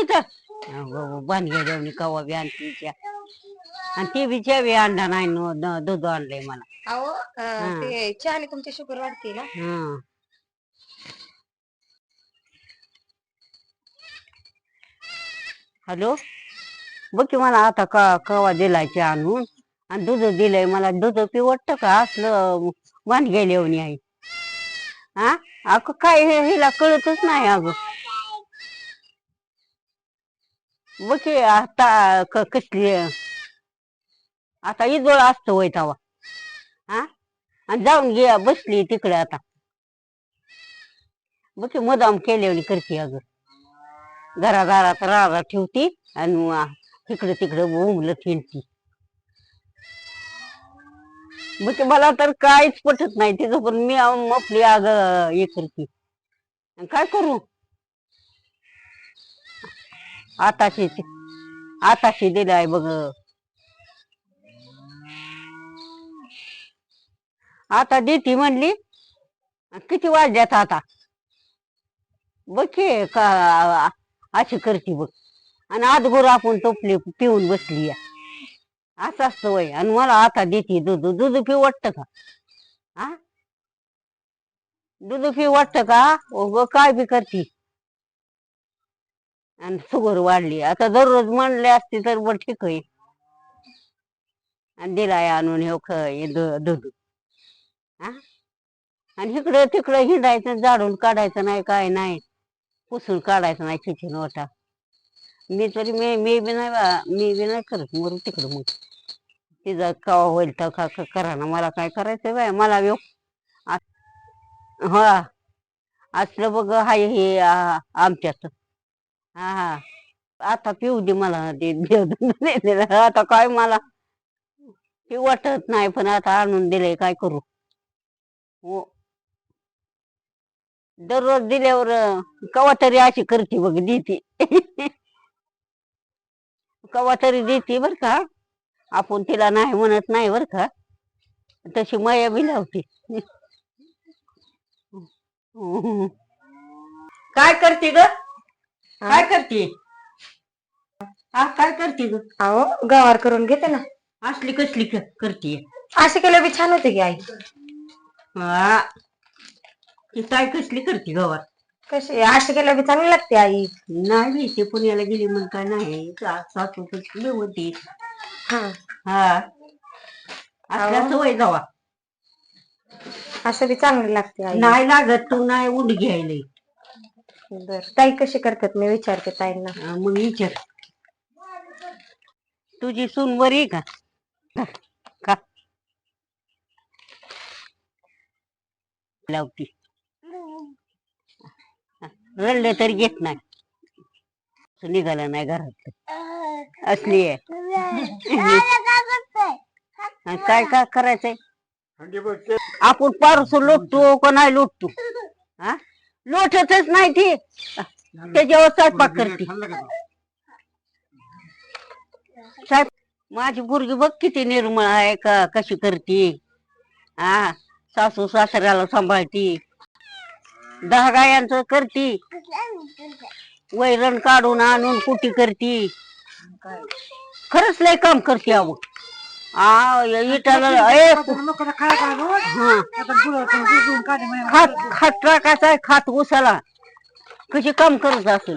इथं. बांधगे कवा बी आणते त्या. आणि ते बी अंडा नाही न- न- दूध आणलंय मला. अहो अं. ते चहाने तुमची शुगर वाढते ना? हं. हॅलो? बघ की मला आता का कवा दिलायचे आणून. आणि दूध दिलंय मला दूध पिवटत का? असलं वाण गेल्यावनी आहे. हा? अगं काय हे हिला कळतच नाही अगं. बघ की आता क- कसली आता इजोळ असतो होय तवा. हा? आणि जाऊन घे बसली तिकडे आता. बघ की मुदाम केल्यावनी करते अगं. घरादारात राडा ठेवती आणि तिकडे तिकडे उमलं हिंडती मग ते मला तर काहीच पटत नाही. तिचं पण मी आपली अग हे करते. आणि काय करू? आताशी आताशी दिलाय बघ. आता देती म्हणली किती वाजल्यात आता? बघ की का अशी करते बघ. आणि आजगोर आपण टोपली पिऊन बसली या. असं असतं वय. आणि मला आता देते दूध. दूध पिऊ वाटतं का? हा दूध पिऊ वाटतं का? ग काय बी करती? आणि शुगर वाढली. आता दररोज म्हणले असते तर बरं ठीक आहे. आणि दिलाय आणून हे ख दूध. हा आणि इकडं तिकडं हिंडायचं झाडून काढायचं नाही काय नाही. पुसून काढायचं नाही किचन ओटा. मी तरी मी मी बी नाही बा मी बी नाही करत. मरू तिकडं मग. तिचा कवा होईल तर का करा ना. मला काय करायचं बाय मला येऊ हा. असलं बघ हाय हे आमच्यात. हा हा. आता पिऊ दे मला ते देव आता काय मला? ते वाटत नाही पण आता आणून दिलंय काय करू? हो. दररोज दिल्यावर कवा तरी अशी करते बघ देते. कवा तरी देते बर का. आपण तिला नाही म्हणत नाही बर का. तशी माया बी लावते. काय करते ग? काय करते? हा काय करते ग? अहो गवार करून घेते ना. असली कसली करते? असे केलं बी छान होते की आई. ती काय कसली करते गावात कशी? असे केलं बी चांगली लागते आई. नाही ते पुण्याला गेली म्हणून काय नाही. सा- सासू कसली होती. हा. हा. असल्या. सवय जावा असं बी चांगली लागते आई. नाही लागत तू नाही उड घ्यायला बर. ताई कशी करतात? मी विचारते ताईंना. हा, मग विचार. तुझी सून बरी आहे का? का लावती. रडले तरी घेत नाही. असं निघालं नाही घरात. असली आहे. आणि काय काय करायचंय? आपण पारस लोटतो का नाही लोटतो? हा? लोटतच नाही ती. त्याच्यावर स्वयंपाक करते. साहेब माझी पोरगी बघ किती निर्मळ आहे का कशी करते. हा सासू सासऱ्याला सांभाळती. दहा गायांचं करती. वैरण काढून आणून कुटी करती. खरंच लय काम करते अहो खात आहे, खात उसाला. कशी काम करत असेल?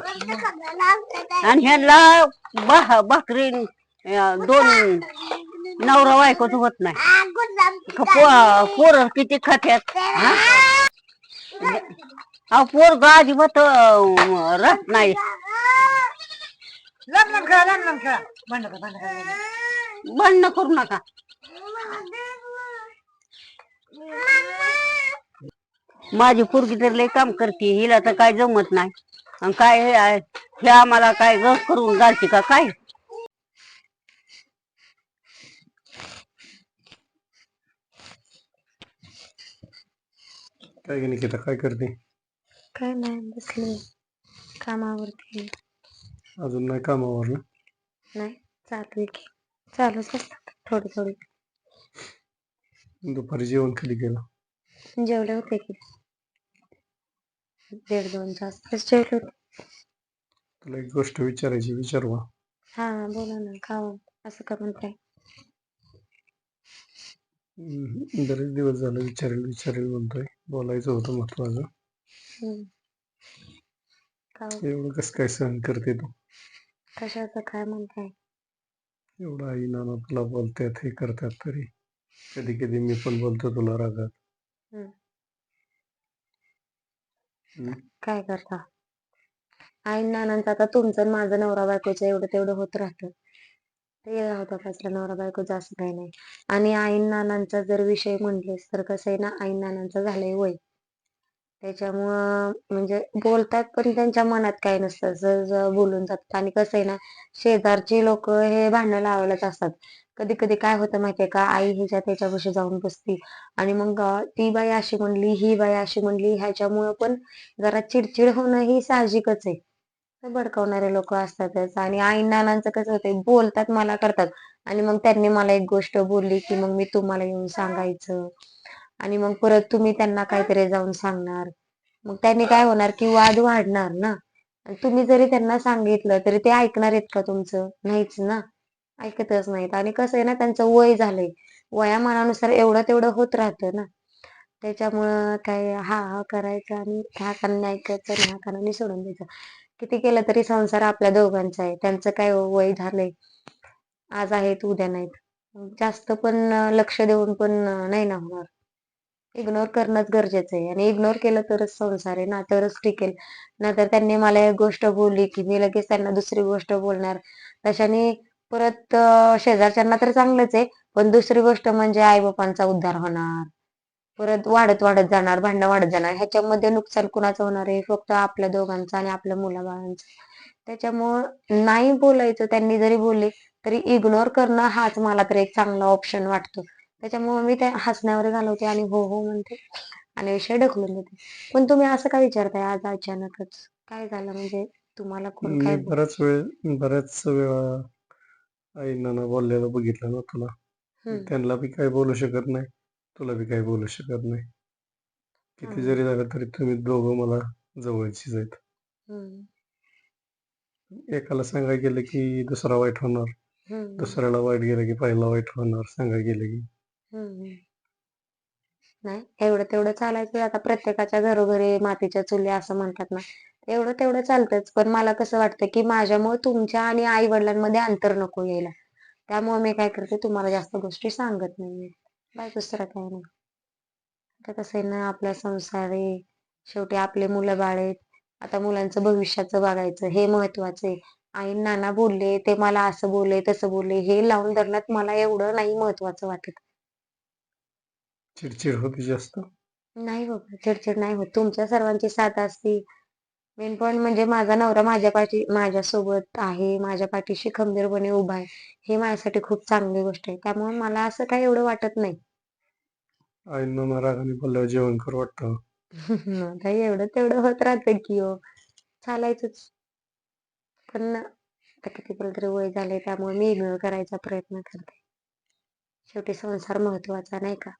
आणि ह्यांना बा भाकरी दोन नवरा बायकोच होत नाही. पोर किती खात्यात? हा? पोर अजिबात अं, राहत नाही. भांडणं करू नका. माझी पोरगी तर लय काम करते हिला तर काय जमत नाही. आणि काय हे आहे, हे आम्हाला काय गस करून घालते का काय? काय नाही निकिता काय करते? काय नाही बसले कामावरती अजून नाही कामावर ना? नाही चालू आहे की. चालूच असतात थोडी थोडी. दुपारी जेवण कधी केलं? जेवले होते की. दीड दोन तास जेवले होते. तुला एक गोष्ट विचारायची विचारू का? हा बोला ना का हो? असं का म्हणताय? हम्म, बरेच दिवस झाले विचारेल विचारेल म्हणतोय. बोलायचं होतं महत्वाचं हम्म. का हो? एवढं कसं काय सहन करते तू? कशाचं काय म्हणताय? एवढं आई नाना तुला बोलतात हे करतात तरी. कधी कधी मी पण बोलतो तुला रागात. हम्म. हम्म? काय करता? आई नानांचं आता तुमचं आणि माझं नवरा बायकोचं एवढं तेवढं होत राहतं. ते राहतं कसलं नवरा बायकोचं असं काही नाही. आणि आई नानांचा जर विषय म्हणलेस तर कसं आहे ना आई नानांचं झालंय वय. त्याच्यामुळं म्हणजे बोलतात पण त्यांच्या मनात काही नसतं. सहज बोलून जातात आणि कसं आहे ना शेजारची लोक हे भांडणं लावायलाच असतात. कधी कधी काय होतं माहितीये का आई हिच्या त्याच्यापाशी जाऊन बसती आणि मग अं, ती बाई अशी म्हणली ही बाई अशी म्हणली ह्याच्यामुळं पण जरा चिडचिड होणं ही साहजिकच आहे. तर भडकवणारे लोक असतातच आणि आई नानांचं कसं होतंय बोलतात मला करतात आणि मग त्यांनी मला एक गोष्ट बोलली की मग मी तुम्हाला येऊन सांगायचं. आणि मग परत तुम्ही त्यांना काहीतरी जाऊन सांगणार. मग त्यांनी काय होणार की वाद वाढणार ना. आणि तुम्ही जरी त्यांना सांगितलं तरी ते ऐकणार आहेत का तुमचं? नाहीच ना. ऐकतच नाहीत. आणि कसं आहे ना त्यांचं वय झालंय. वयामानानुसार एवढं तेवढं होत राहतं ना. त्याच्यामुळं काय हा हा करायचा आणि ह्या कानाने ऐकायचं आणि ह्या कानाने सोडून द्यायचं. किती केलं तरी संसार आपल्या दोघांचा आहे. त्यांचं काय वय झालंय? आज आहेत उद्या नाहीत. मग जास्त पण लक्ष देऊन पण नाही ना होणार. इग्नोर करणंच गरजेचं आहे. आणि इग्नोर केलं तरच संसार आहे. ना तरच टिकेल नाहीतर त्यांनी मला एक गोष्ट बोलली की मी लगेच त्यांना दुसरी गोष्ट बोलणार. तशाने परत शेजारच्यांना तर चांगलंच आहे. पण दुसरी गोष्ट म्हणजे आई बापांचा उद्धार होणार. परत वाढत वाढत जाणार भांडणं वाढत जाणार. ह्याच्यामध्ये नुकसान कुणाचं होणार आहे? फक्त आपल्या दोघांचं आणि आपल्या मुलाबाळांचं. त्याच्यामुळं नाही बोलायचं. त्यांनी जरी बोलले तरी इग्नोर करणं हाच मला तर एक चांगला ऑप्शन वाटतो. त्याच्यामुळे मी ते हसण्यावर घालवते आणि हो हो म्हणते. आणि विषय ढकलून देते. पण तुम्ही असं का विचारताय आज अचानकच? काय झालं? म्हणजे तुम्हाला कोण मी काय बोल- बराच वेळ बऱ्याच वेळा आई नाना बोललेलं बघितलं ना तुला. हम्म, त्यांना बी काही बोलू शकत नाही. तुला बी काही बोलू शकत नाही. किती जरी झालं तरी तुम्ही दोघं मला जवळचीच आहेत. हम्म, एकाला सांगायला गेलं की दुसरा वाईट होणार. हम्म, दुसऱ्याला वाईट गेलं की पहिला वाईट होणार सांगायला गेलं की. हम्म. नाही एवढं तेवढं चालायचं आता प्रत्येकाच्या घरोघरी मातीच्या चुली असं म्हणतात ना. एवढं तेवढं चालतंच. पण मला कसं वाटतं की माझ्यामुळे तुमच्या आणि आई वडिलांमध्ये अंतर नको यायला. त्यामुळे मी काय करते तुम्हाला जास्त गोष्टी सांगत नाही बाय दुसरं काय नाही. आता कसं आहे ना आपला संसार आहे शेवटी आपले मुलं बाळ आहेत. आता मुलांचं भविष्याचं बघायचं हे महत्वाचं आहे. आई नाना बोलले ते मला असं बोलले तसं बोलले हे लावून धरण्यात मला एवढं नाही महत्वाचं वाटत. चिडचिड होती जास्त? नाही बाबा चिडचिड नाही होत. तुमच्या सर्वांची साथ असती. मेन पॉईंट म्हणजे माझा नवरा माझ्या पाठी माझ्यासोबत आहे. माझ्या पाठीशी खंबीरपणे उभा आहे. हे माझ्यासाठी खूप चांगली गोष्ट आहे. त्यामुळे मला असं काही एवढं वाटत नाही. रागाने बोलल्यावर जेवण कर वाटतं. काही एवढं तेवढं होत राहतं की हो. चालायचंच. पण आता किती तरी वय झाले त्यामुळे मी इग्नोर करायचा प्रयत्न करते. शेवटी संसार महत्त्वाचा नाही का?